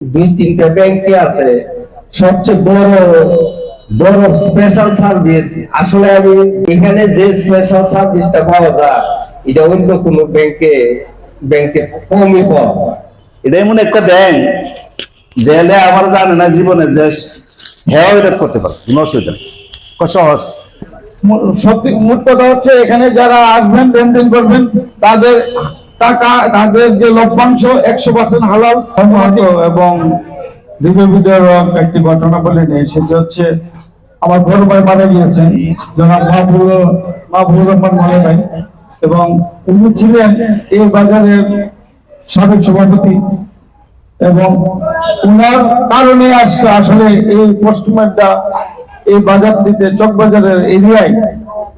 দুই তিনটা ব্যাংকে আছে। সবচেয়ে বড় বড় স্পেশাল সার্ভিস আসলে আমি এখানে যে স্পেশাল সার্ভিসটা পাওয়া যায় এটা অন্য কোনো ব্যাংকে ব্যাংকে কমই পাওয়া এটা এমন একটা ব্যাংক জেলে আমার জানে না জীবনে যে হ্যাঁ এটা করতে পারে কোনো অসুবিধা নেই। সহজ। সত্যি মোট কথা হচ্ছে এখানে যারা আসবেন লেনদেন করবেন তাদের টাকা, তাদের যে লভ্যাংশ একশো পার্সেন্ট হালাল এবং হৃদয় একটি ঘটনা বলে নেই, সেটি হচ্ছে আমার বড় ভাই মারা গিয়েছেন, জনাব মাহবুব মাহবুবুর রহমান মনে ভাই এবং উনি ছিলেন এই বাজারের সাবেক সভাপতি এবং উনার কারণে আজকে আসলে এই পশ্চিমাড্ডা এই বাজারটিতে চকবাজারের এরিয়ায়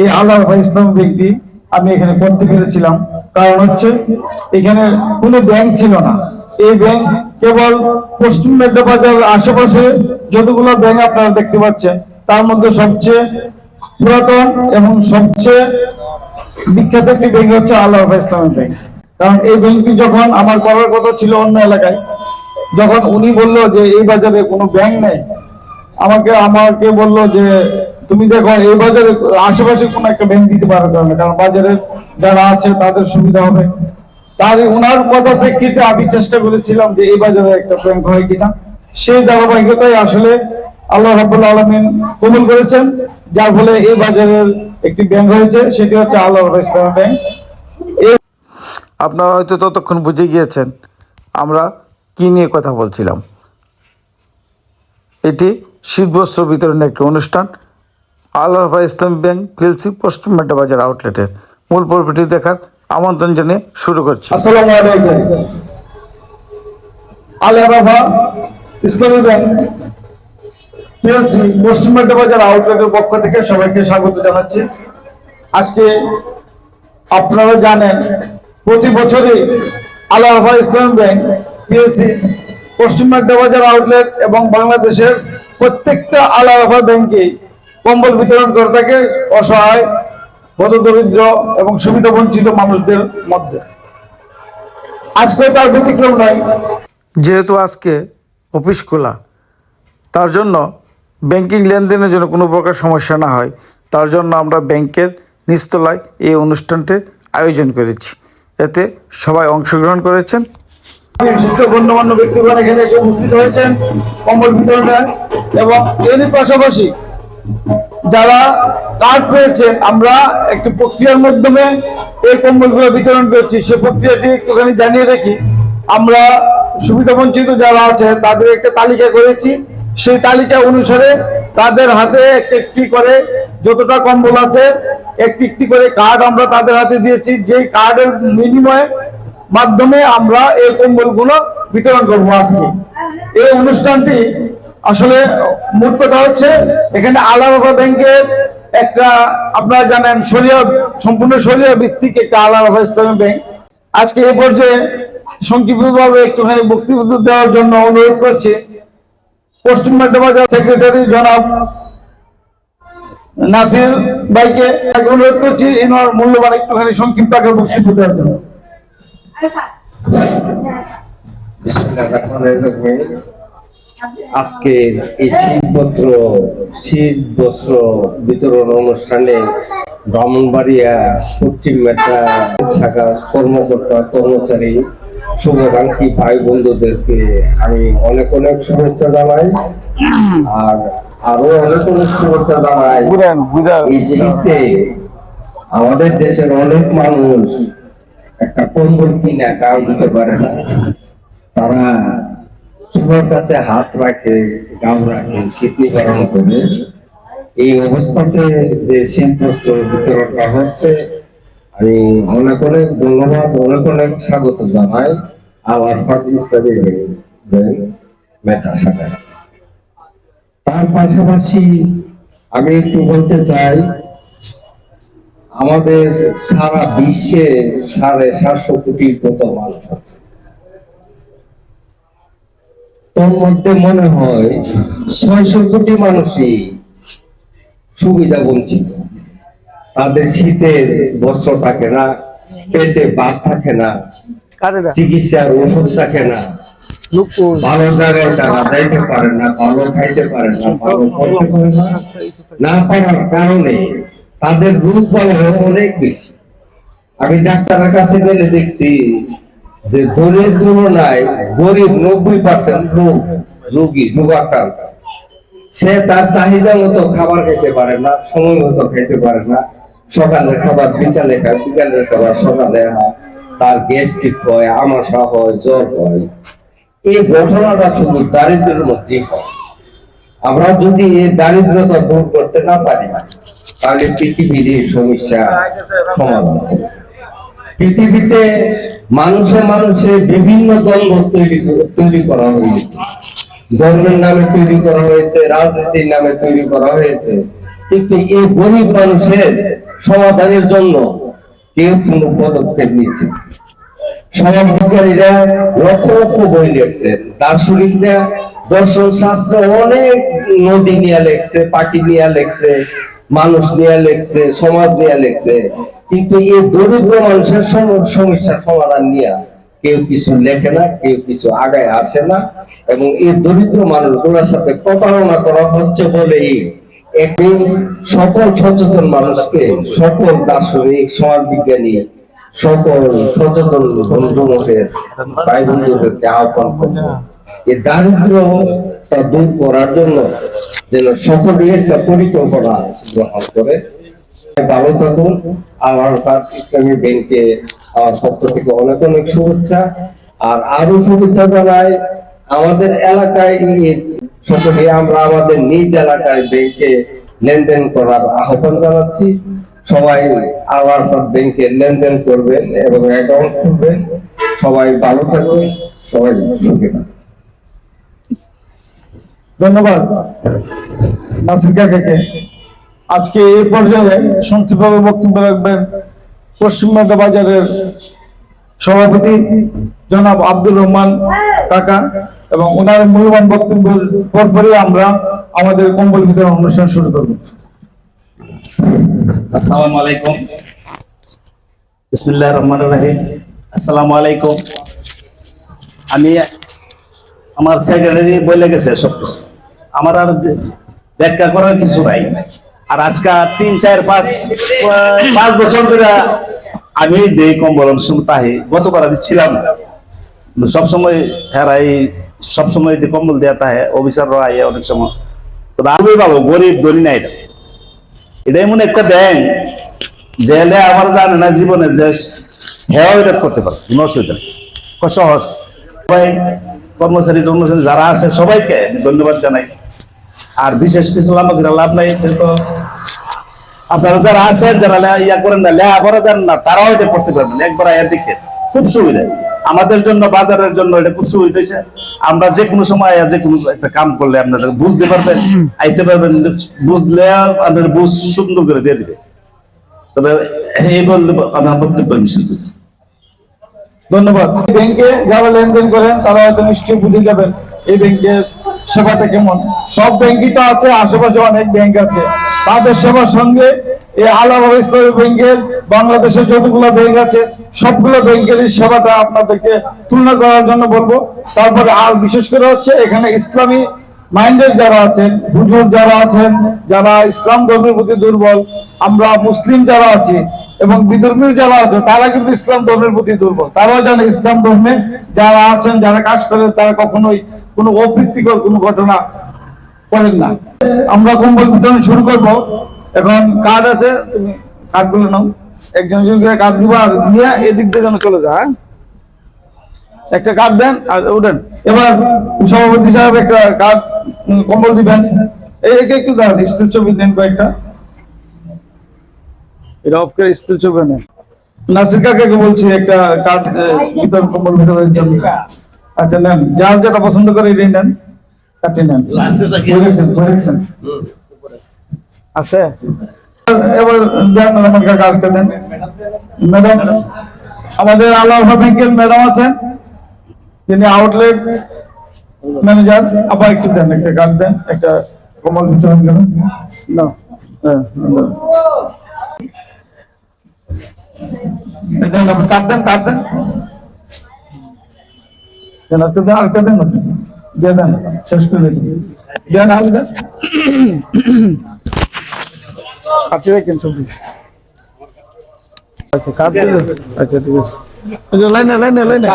এই আল্লাহ ইসলাম ব্যাংকটি আমি এখানে করতে পেরেছিলাম। কারণ হচ্ছে, এখানে কোনো ব্যাংক ছিল না। এই ব্যাংক কেবল পশ্চিম বাজারের আশেপাশে যতগুলো ব্যাংক আপনারা দেখতে পাচ্ছেন, তার মধ্যে সবচেয়ে পুরাতন এবং সবচেয়ে বিখ্যাত একটি ব্যাংক হচ্ছে আল্লাহ ইসলামী ব্যাংক কারণ এই ব্যাংকটি যখন আমার করার কথা ছিল অন্য এলাকায়, যখন উনি বলল যে এই বাজারে কোনো ব্যাংক নেই, আমাকে আমাকে বলল যে তুমি দেখো, এই বাজারে আশেপাশে কোনো একটা ব্যাংক দিতে পারো কারণ কারণ বাজারে যারা আছে তাদের সুবিধা হবে। তার ওনার কথা প্রেক্ষিতে আমি চেষ্টা করেছিলাম যে এই বাজারে একটা ব্যাংক হয় কিনা। সেই ধারাবাহিকতায় আসলে আল্লাহ রাবুল আলমিন কবুল করেছেন, যার ফলে এই বাজারের একটি ব্যাংক হয়েছে, সেটি হচ্ছে আল্লাহ ইসলাম ব্যাংক আপনারা হয়তো ততক্ষণ বুঝে গিয়েছেন, আমরা কি নিয়ে কথা বলছিলাম। এটি শীতবস্ত্র বিতরণের একটি অনুষ্ঠান। আল্লাহ ইসলাম ব্যাংক পিএলসি পশ্চিম মেটা বাজার আউটলেটের মূল পর্বটি দেখার আমন্ত্রণ জানিয়ে শুরু করছি। আসসালামু আলাইকুম। আলিয়া বাবা ইসলামী ব্যাংক পিএলসি পশ্চিম মেট্রো বাজার আউটলেটের পক্ষ থেকে সবাইকে স্বাগত জানাচ্ছি। আজকে আপনারা জানেন, প্রতি বছরই আল্লাহ ইসলাম ব্যাংক পিএলসি পশ্চিম মেট্রো বাজার আউটলেট এবং বাংলাদেশের প্রত্যেকটা আল্লাহ ব্যাংকে কম্বল বিতরণ করে থাকে অসহায় হতদরিদ্র এবং সুবিধা বঞ্চিত মানুষদের মধ্যে। আজকে তার ব্যতিক্রম নয়। যেহেতু আজকে অফিস খোলা তার জন্য ব্যাংকিং লেনদেনের জন্য কোনো প্রকার সমস্যা না হয়। তার জন্য আমরা ব্যাংকের নিস্তলায় এই অনুষ্ঠানটির আয়োজন করেছি। এতে সবাই অংশগ্রহণ করেছেন। গণ্যমান্য ব্যক্তিগণ এখানে এসে উপস্থিত হয়েছেন। কম্বল বিতরণে এবং এরই পাশাপাশি যারা কার্ড পেয়েছেন আমরা একটি প্রক্রিয়ার মাধ্যমে এই কম্বলগুলো বিতরণ করছি। সে প্রক্রিয়াটি একটুখানি জানিয়ে রাখি আমরা সুবিধা বঞ্চিত যারা আছে, তাদের একটা তালিকা করেছি। সেই তালিকা অনুসারে তাদের হাতে একটি একটি করে যতটা কম্বল আছে একটি একটি করে কার্ড আমরা তাদের হাতে দিয়েছি। যেই কার্ডের বিনিময়ে মাধ্যমে আমরা এই কম্বলগুলো বিতরণ করব আজকে। এই অনুষ্ঠানটি আসলে মোট কথা হচ্ছে এখানে আলাদা ব্যাংকের একটা আপনারা জানেন সরিয়া সম্পূর্ণ সরিয়া ভিত্তিক একটা আলাদা ইসলামী ব্যাংক আজকে এ পর্যায়ে সংক্ষিপ্তভাবে একটুখানি বক্তব্য দেওয়ার জন্য অনুরোধ করছি। পশ্চিম মেট্রোবাজার সেক্রেটারি জনাব নাসির ভাইকে অনুরোধ করছি এনার মূল্যবান একটুখানি সংক্ষিপ্ত আকারে বক্তব্য দেওয়ার জন্য। আজকে এই শীতবস্ত্র শীত বস্ত্র বিতরণ অনুষ্ঠানে ব্রাহ্মণবাড়িয়া পশ্চিম মেটা শাখার কর্মকর্তা কর্মচারী শুভাকাঙ্ক্ষী ভাই বন্ধুদেরকে আমি অনেক অনেক শুভেচ্ছা জানাই। আর আরও অনেক অনেক শুভেচ্ছা জানাই। এই শীতে আমাদের দেশের অনেক মানুষ একটা কম্বল কিনে কাউ দিতে পারে না। তারা সবার কাছে হাত রাখে গাম রাখে শীত নিবারণ করে। এই অবস্থাতে যে শীত বস্ত্র বিতরণটা হচ্ছে, আমি অনেক অনেক ধন্যবাদ অনেক অনেক স্বাগত জানাই ইসলামী ব্যাংক মেটা শাখা তার পাশাপাশি আমি একটু বলতে চাই, আমাদের সারা বিশ্বে সাড়ে সাতশো কোটির মতো মানুষ আছে তোর মধ্যে মনে হয় ছয়শো কোটি মানুষই সুবিধা বঞ্চিত। তাদের শীতের বস্ত্র থাকে না পেটে ভাত থাকে না চিকিৎসার ওষুধ থাকে না। ভালো জায়গায় তারা যাইতে পারে না ভালো খাইতে পারে না ভালো করতে পারে না না পারার কারণে তাদের রোগ বালাই অনেক বেশি। আমি ডাক্তারের কাছে গেলে দেখছি যে ধনীর তুলনায় গরিব নব্বই পার্সেন্ট রোগ রোগী রোগাক্রান্ত। সে তার চাহিদা মতো খাবার খেতে পারে না, সময় মতো খেতে পারে না। সকালের খাবার বিকালে খায় বিকালের খাবার, সকালে তার গ্যাস্ট্রিক হয়, আমাশা হয়, জ্বর হয়। এই ঘটনাটা শুধু দারিদ্রের মধ্যেই হয়। আমরা যদি এই দারিদ্রতা দূর করতে না পারি, তাহলে পৃথিবীর এই সমস্যা সমাধান। পৃথিবীতে মানুষে মানুষে বিভিন্ন দ্বন্দ্ব তৈরি তৈরি করা হয়েছে। ধর্মের নামে তৈরি করা হয়েছে, রাজনীতির নামে তৈরি করা হয়েছে। কিন্তু এই গরিব মানুষের সমাধানের জন্য কেউ কোনো পদক্ষেপ নিচ্ছে সমাজবিজ্ঞানীরা লক্ষ লক্ষ বই লিখছেন দার্শনিকরা দর্শন শাস্ত্র অনেক নদী নিয়ে লেখছে, পাখি নিয়ে লেখছে মানুষ নিয়ে লেখছে সমাজ নিয়ে লেখছে। কিন্তু এই দরিদ্র মানুষের সম- সমস্যার সমাধান নিয়ে কেউ কিছু লেখে না কেউ কিছু আগায় আসে না। এবং এই দরিদ্র মানুষগুলোর সাথে প্রতারণা করা হচ্ছে বলেই একটি সকল সচেতন মানুষকে সকল দার্শনিক সমাজ বিজ্ঞানী সকল সচেতন বন্ধুমতের ভাই বন্ধুদেরকে আহ্বান করব। এই দারিদ্রতা দূর করার জন্য যেন সকলে একটা পরিকল্পনা গ্রহণ করে। ভালো থাকুন। আমার ইসলামী ব্যাংকে, আমার পক্ষ থেকে অনেক অনেক শুভেচ্ছা। আর আরও শুভেচ্ছা জানাই, আমাদের এলাকায় সকলে আমরা আমাদের নিজ এলাকায় ব্যাংকে লেনদেন করার আহ্বান জানাচ্ছি। সবাই আল্লাহর ব্যাংকে লেনদেন করবেন এবং অ্যাকাউন্ট খুলবেন। সবাই ভালো থাকবেন সবাই সুখে থাকবেন ধন্যবাদ। নাসির কাকাকে। আজকে এই পর্যায়ে সংক্ষিপ্তভাবে বক্তব্য রাখবেন পশ্চিমবঙ্গ বাজারের সভাপতি জনাব আব্দুর রহমান কাকা এবং ওনার মূল্যবান বক্তব্যের পরপরই আমরা আমাদের কম্বল বিতরণ অনুষ্ঠান শুরু করব। আসসালামু আলাইকুম। বিসমিল্লাহির রহমানির রহিম। আসসালামু আলাইকুম। আমি আমার সেক্রেটারি বলে গেছে সবকিছু। আমার আর ব্যাখ্যা করার কিছু নাই। আর আজকে তিন, চার, পাঁচ পাঁচ বছর ধরে আমি দেই কম্বল তাহে গতবার আমি ছিলাম না। সবসময় হেরাই সবসময় এটি কম্বল দেয়া তাহে অফিসাররা আইয়ে অনেক সময়। তবে আমি ভালো, গরিব, ধনী নাই। এটা এটা এমন একটা ব্যাংক। হলে আমার জানে না জীবনে যে হেওয়া এটা করতে পারে কোনো অসুবিধা নেই। সহজ। সবাই কর্মচারী কর্মচারী যারা আছে সবাইকে আমি ধন্যবাদ জানাই। আর বিশেষ কিছু লাভ লাভ নাই কিন্তু আপনারা যারা আছেন, যারা ইয়া করেন না, লেখাপড়া জানেন না, তারাও এটা করতে পারবেন, একবার আয়ের দিকে খুব সুবিধা। আমাদের জন্য, বাজারের জন্য এটা খুব সুবিধা আমরা যে কোনো সময় যে কোনো একটা কাম করলে আপনারা বুঝতে পারবেন, আইতে পারবেন, বুঝলে আপনার বুঝ সুন্দর করে দিয়ে দিবে। তবে এই বলতে আমার বক্তব্য আমি করছি। ধন্যবাদ। ব্যাংকে যারা লেনদেন করেন, তারা হয়তো নিশ্চয়ই বুঝে যাবেন এই ব্যাংকের সেবাটা কেমন। সব ব্যাংকই তো আছে, আশেপাশে অনেক ব্যাংক আছে। তাদের সেবার সঙ্গে এই আলাদা ইসলামী ব্যাংকের, বাংলাদেশের যতগুলো ব্যাংক আছে, সবগুলো ব্যাংকের সেবাটা আপনাদেরকে তুলনা করার জন্য বলব। তারপরে আর বিশেষ করে হচ্ছে এখানে ইসলামী মাইন্ডের যারা আছেন হুজুর যারা আছেন, যারা ইসলাম ধর্মের প্রতি দুর্বল, আমরা মুসলিম যারা আছি এবং বিধর্মী যারা আছে, তারা কিন্তু ইসলাম ধর্মের প্রতি দুর্বল। তারাও জানে ইসলাম ধর্মে যারা আছেন, যারা কাজ করেন, তারা কখনোই কোনো অপ্রীতিকর কোনো ঘটনা করেন না। আমরা কম্বল বিতরণ শুরু করব। এখন কার্ড আছে, তুমি কার্ডগুলো নাও। একজন কার্ড দিবা নিয়ে এদিক দিয়ে যেন চলে যায় হ্যাঁ? একটা কার্ড দেন আর উঠেন। এবার সভাপতি সাহেব একটা কার্ড কম্বল দিবেন। এই একে একটু দাঁড়ান স্টিল ছবি নেন কয়েকটা। এটা অফ করে স্টিল ছবি নেন। নাসির কাকাকে বলছি একটা কার্ড বিতরণ কম্বল বিতরণের জন্য। আচ্ছা নেন। যার যেটা পছন্দ করে এটাই নেন। কাটি নেন। আছে? এবার দেন আমাকে কার্ডটা দেন। ম্যাডাম আমাদের আল্লাহ ব্যাংকের ম্যাডাম আছেন। তিনি আউটলেট ম্যানেজার আবার একটু দেন একটা কার্ড দেন একটা কমল বিতরণ করেন। না। হ্যাঁ, দেন দেন আর কে দেন দিয়ে দেন শেষ করে দেন। আর দেন রাখেন ছবি। আচ্ছা কাট আচ্ছা ঠিক আছে। লাইনে লাইনে লাইনে।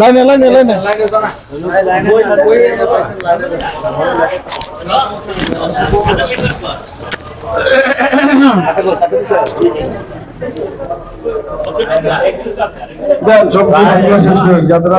লাইনে লাইনে। লাইনে কিছু যাদের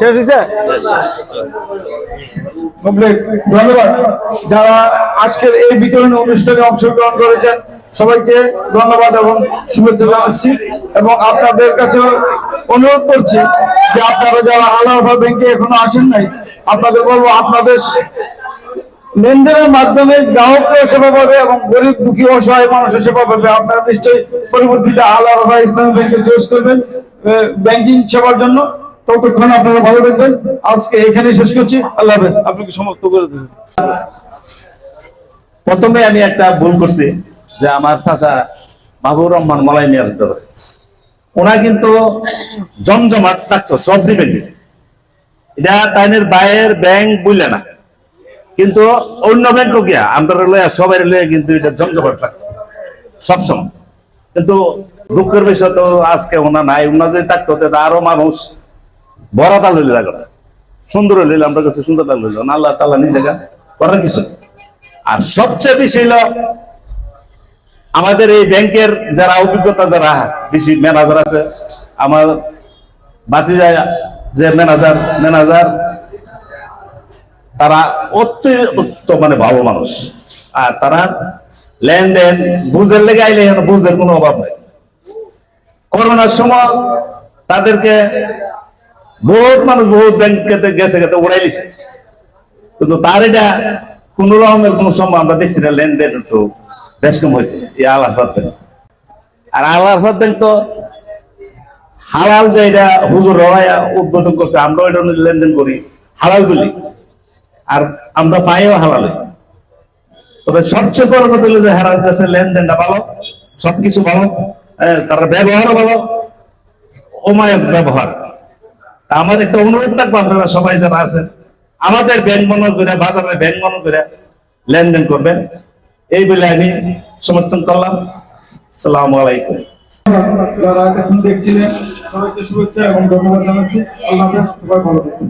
শেষ হয়েছে ধন্যবাদ। যারা আজকের এই বিতরণ অনুষ্ঠানে অংশগ্রহণ করেছেন, সবাইকে ধন্যবাদ এবং শুভেচ্ছা জানাচ্ছি। এবং আপনাদের কাছে অনুরোধ করছি যে আপনারা যারা আলাদা ব্যাংকে এখনও আসেন নাই, আপনাদের বলব আপনাদের লেনদেনের মাধ্যমে গ্রাহকরা সেবা পাবে এবং গরিব, দুঃখী অসহায় মানুষের সেবা পাবে। আপনারা নিশ্চয়ই পরিবর্তিত আলাদা ইসলামী ব্যাংকে চয়েস করবেন। ব্যাংকিং সেবার জন্য। ততক্ষণ আপনারা ভালো থাকবেন। আজকে এখানে শেষ করছি। আল্লাহ হাফেজ। আপনাকে সমাপ্ত করে দেবেন প্রথমে আমি একটা ভুল করছি যে আমার চাচা মাহবুর রহমান মলাই মিয়ার ওনা কিন্তু জমজমাট থাকতো, সব দিবেন এটা তাইনের বাইরের ব্যাংক বুঝলে না। কিন্তু অন্য ব্যাংক গিয়া, আমরা লইয়া, সবাই লইয়া কিন্তু এটা জমজমাট থাকতো। সবসময়। কিন্তু দুঃখের বিষয় তো আজকে ওনা নাই ওনা যদি থাকতো আরও মানুষ বরাতা লইলে থাকতো সুন্দর লইলে, আমরা কাছে সুন্দর লাগল। না আল্লাহ তাল্লাহ নিজে করার কিছু আর সবচেয়ে বেশি হলো আমাদের এই ব্যাংকের যারা অভিজ্ঞতা, যারা বেশি ম্যানেজার আছে, আমার বাতি যায় যে ম্যানেজার ম্যানেজার তারা অত্যন্ত মানে ভালো মানুষ। আর তারা লেনদেন, বুঝের লেগে আইলে বুঝের কোনো অভাব নেই। করোনার সময় তাদেরকে বহুত মানুষ বহুত ব্যাংকেতে গেছে গেছে উড়াই দিছে। কিন্তু তার এটা কোন রকমের কোন সময় আমরা দেখছি না, লেনদেন তো বেশ কম হইতে আলাফাত ব্যাংক আর আলাফাত ব্যাংক তো হালাল যে এটা হুজুর রওয়া উদ্বোধন করছে আমরা এটা লেনদেন করি, হালাল বলি। আর আমরা পাইও হালাল। তবে সবচেয়ে বড় কথা হলো যে হেরার কাছে লেনদেনটা ভালো, সবকিছু ভালো। তার ব্যবহারও ভালো অমায়ক ব্যবহার। আমার একটা অনুরোধ থাকব আপনারা সবাই যারা আছেন, আমাদের ব্যাংক মনে করে, বাজারের ব্যাংক মনে করে লেনদেন করবেন। এই বলে আমি সমর্থন করলাম। সালাম আলাইকুম। যারা এখন দেখছিলেন, সবাইকে শুভেচ্ছা এবং ধন্যবাদ জানাচ্ছি। আল্লাহ সবাই ভালো থাকবেন।